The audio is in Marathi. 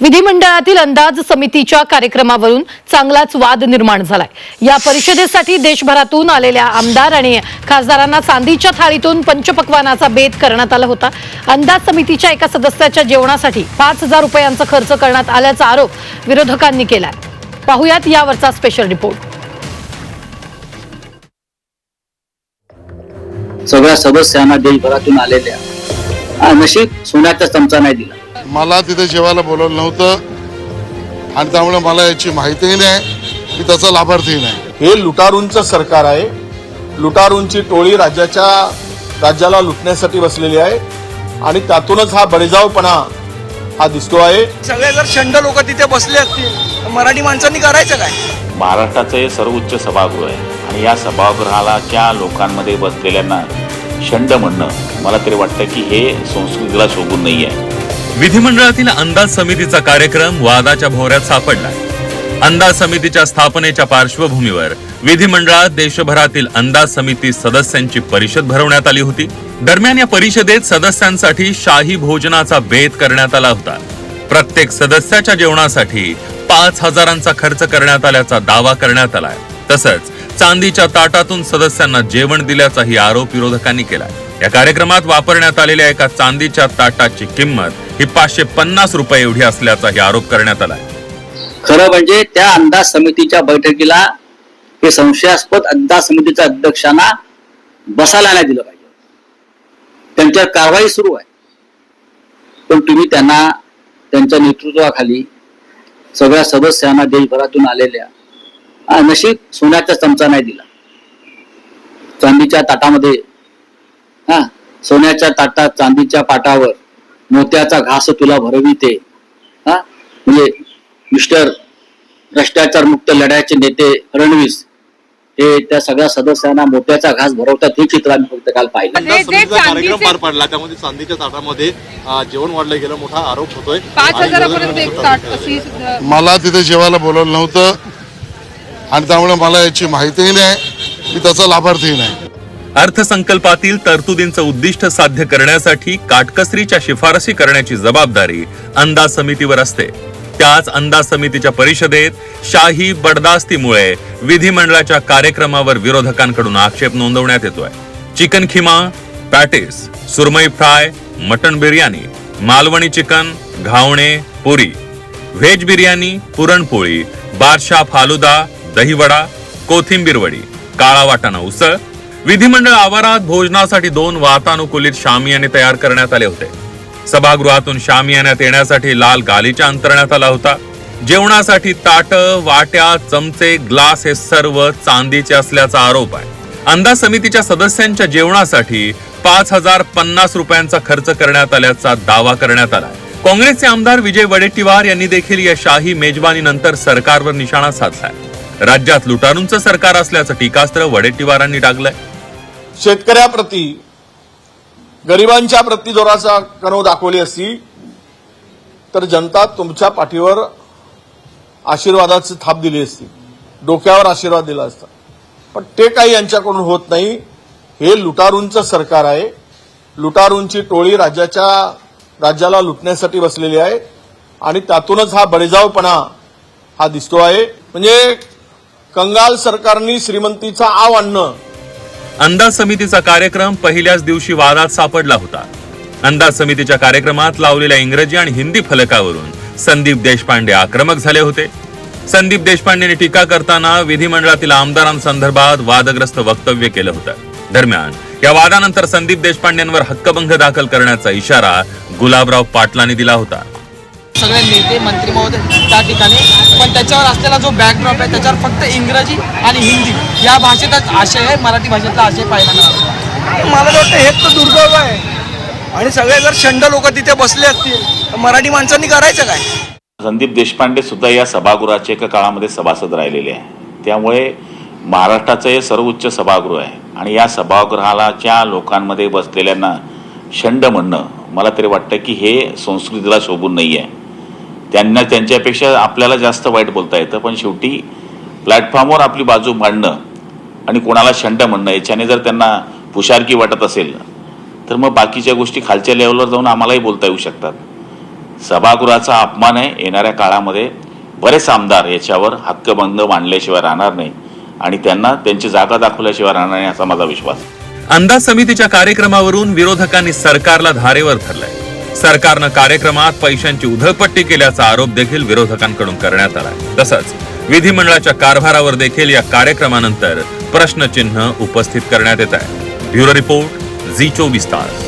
विधिमंडळातील अंदाज समितीच्या कार्यक्रमावरून चांगलाच वाद निर्माण झालाय. या परिषदेसाठी देशभरातून आलेल्या आमदार आणि खासदारांना चांदीच्या थाळीतून पंचपक्वानाचा बेत करण्यात आला होता. अंदाज समितीच्या एका सदस्याच्या जेवणासाठी पाच हजार रुपयांचा खर्च करण्यात आल्याचा आरोप विरोधकांनी केलाय. पाहुयात यावरचा स्पेशल रिपोर्ट सगळ्या सदस्यांना देशभरातून आलेल्या नशीब सोन्याचा चमचा नाही दिला. मला तिथे जेवायला बोलवलं नव्हतं. आणि त्यामुळे मला याची माहितीही नाही मी त्याचा लाभार्थीही नाही. हे लुटारूंचं सरकार आहे. लुटारूंची टोळी राज्याच्या राज्याला लुटण्यासाठी बसलेली आहे. आणि त्यातूनच हा बळीजावपणा हा दिसतो आहे. सगळे जर शंड लोक तिथे बसले असतील तर मराठी माणसांनी करायचं काय? महाराष्ट्राचं हे सर्वोच्च सभागृह आहे. आणि या सभागृहाला त्या लोकांमध्ये बसलेल्यांना शंड म्हणणं मला तरी वाटतं की हे संस्कृतीला शोभून नाही आहे विधिमंडळातील अंदाज समितीचा कार्यक्रम वादाच्या भोवऱ्यात सापडला. अंदाज समितीच्या स्थापनेच्या पार्श्वभूमीवर विधिमंडळात देशभरातील अंदाज समिती सदस्यांची परिषद भरवण्यात आली होती. दरम्यान या परिषदेत सदस्यांसाठी शाही भोजनाचा बेत करण्यात आला होता. प्रत्येक सदस्याच्या जेवणासाठी पाच हजारांचा खर्च करण्यात आल्याचा दावा करण्यात आलाय. तसंच चांदीच्या ताटातून सदस्यांना जेवण दिल्याचाही आरोप विरोधकांनी केला या कार्यक्रमात वापरण्यात आलेल्या एका चांदीच्या ताटाची किंमत ही पाचशे पन्नास रुपये एवढी असल्याचाही आरोप करण्यात आला खरं म्हणजे त्या अंदाज समितीच्या बैठकीला हे संशयास्पद अंदाज समितीच्या अध्यक्षांना बसायला नाही दिलं पाहिजे. त्यांच्यावर कारवाई सुरू आहे. पण तुम्ही त्यांना त्यांच्या नेतृत्वाखाली सगळ्या सदस्यांना देशभरातून आलेल्या नशीब सोन्याचा चमचा नाही दिला. चांदीच्या ताटामध्ये हा सोन्याच्या ताटात चांदीच्या पाटावर मोत्याचा घास तुला भरविते. हा म्हणजे मिस्टर भ्रष्टाचार मुक्त लढ्याचे नेते फडणवीस हे त्या सगळ्या सदस्यांना मोत्याचा घास भरवतात हे चित्र आम्ही फक्त काल पाहिलं. जे- जे समितीचा कार्यक्रम पार पडला त्यामध्ये चांदीच्या ताटामध्ये जेवण वाढलं गेलं मोठा आरोप होतोय. मला तिथे जेवायला बोलवलं नव्हतं. आणि त्यामुळे मला याची माहितीही नाही मी त्याचा लाभार्थीही नाही. अर्थसंकल्पातील तरतुदींचं उद्दिष्ट साध्य करण्यासाठी काटकसरीच्या शिफारसी करण्याची जबाबदारी अंदाज समितीवर असते. त्याच अंदाज समितीच्या परिषदेत शाही बडदास्तीमुळे विधिमंडळाच्या कार्यक्रमावर विरोधकांकडून आक्षेप नोंदवण्यात येतोय. Chicken keema patties surmai fry mutton biryani Malvani chicken घावणे puri. Veg biryani puranpoli Badshah falooda dahi vada कोथिंबीर वडी काळा वाटाणा उसळ. विधिमंडळ आवारात भोजनासाठी दोन वातानुकूलित शामियाने तयार करण्यात आले होते. सभागृहातून शामियान्यात येण्यासाठी लाल गालीचा अंतरण्यात आला होता. जेवणासाठी ताट वाट्या चमचे ग्लास हे सर्व चांदीचे असल्याचा आरोप आहे. अंदाज समितीच्या सदस्यांच्या जेवणासाठी पाच हजार पन्नास रुपयांचा खर्च करण्यात आल्याचा दावा करण्यात आला. काँग्रेसचे आमदार विजय वडेट्टीवार यांनी देखील या शाही मेजबानीनंतर सरकारवर निशाणा साधलाय राज्यात लुटारूंचं सरकार असल्याचं टीकास्त्र वडेट्टीवारांनी टाकलंय. शेतकऱ्याप्रती गरिबांच्या प्रती जोराचा कणव दाखवली असती तर जनता तुमच्या पाठीवर आशीर्वादाची थाप दिली असती. डोक्यावर आशीर्वाद दिला असता. पण ते काही यांच्याकडून होत नाही. हे लुटारूंचं सरकार आहे. लुटारूंची टोळी राज्याच्या राज्याला लुटण्यासाठी बसलेली आहे. आणि त्यातूनच हा बळीजावपणा हा दिसतो आहे. म्हणजे कंगाल सरकारनी श्रीमंतीचा आव आणणं. अंदाज समितीचा कार्यक्रम पहिल्याच दिवशी वादात सापडला होता. अंदाज समितीच्या कार्यक्रमात लावलेल्या इंग्रजी आणि हिंदी फलकावरून संदीप देशपांडे आक्रमक झाले होते. संदीप देशपांडेने टीका करताना विधिमंडळातील आमदारांसंदर्भात वादग्रस्त वक्तव्य केलं होतं. दरम्यान या वादानंतर संदीप देशपांडेंवर हक्कभंग दाखल करण्याचा इशारा गुलाबराव पाटलांनी दिला होता. सगळे नेते मंत्री महोदय त्या ठिकाणी. पण त्याच्यावर असलेला जो बॅकड्रॉप आहे त्याच्यावर फक्त इंग्रजी आणि हिंदी या भाषेतच आशय आहे मराठी भाषेतला आशय पाहिला मिळाला. मला तर वाटतं हेच तर दुर्दैव आहे. आणि सगळे जर शंड लोक तिथे बसले असतील तर मराठी माणसांनी करायचं काय? संदीप देशपांडे सुद्धा या सभागृहाचे एका काळामध्ये सभासद राहिलेले आहे त्यामुळे महाराष्ट्राचं हे सर्वोच्च सभागृह आहे. आणि या सभागृहाला त्या लोकांमध्ये बसलेल्यांना शंड म्हणणं मला तरी वाटतं की हे संस्कृतीला शोभून नाही आहे त्यांना त्यांच्यापेक्षा आपल्याला जास्त वाईट बोलता येतं. पण शेवटी प्लॅटफॉर्मवर आपली बाजू मांडणं आणि कोणाला शंड म्हणणं याच्याने जर त्यांना हुशारकी वाटत असेल तर मग बाकीच्या गोष्टी खालच्या लेवलवर जाऊन आम्हालाही बोलता येऊ शकतात. सभागृहाचा अपमान आहे. येणाऱ्या काळामध्ये बरेच आमदार याच्यावर हक्कभंग मांडल्याशिवाय राहणार नाही आणि त्यांना त्यांची जागा दाखवल्याशिवाय राहणार नाही असा माझा विश्वास अंदाज समितीच्या कार्यक्रमावरून विरोधकांनी सरकारला धारेवर धरलाय. सरकारनं कार्यक्रमात पैशांची उधळपट्टी केल्याचा आरोप देखील विरोधकांकडून करण्यात आला तसंच विधिमंडळाच्या कारभारावर देखील या कार्यक्रमानंतर प्रश्नचिन्ह उपस्थित करण्यात येत आहे. ब्युरो रिपोर्ट झी चोवीस तास.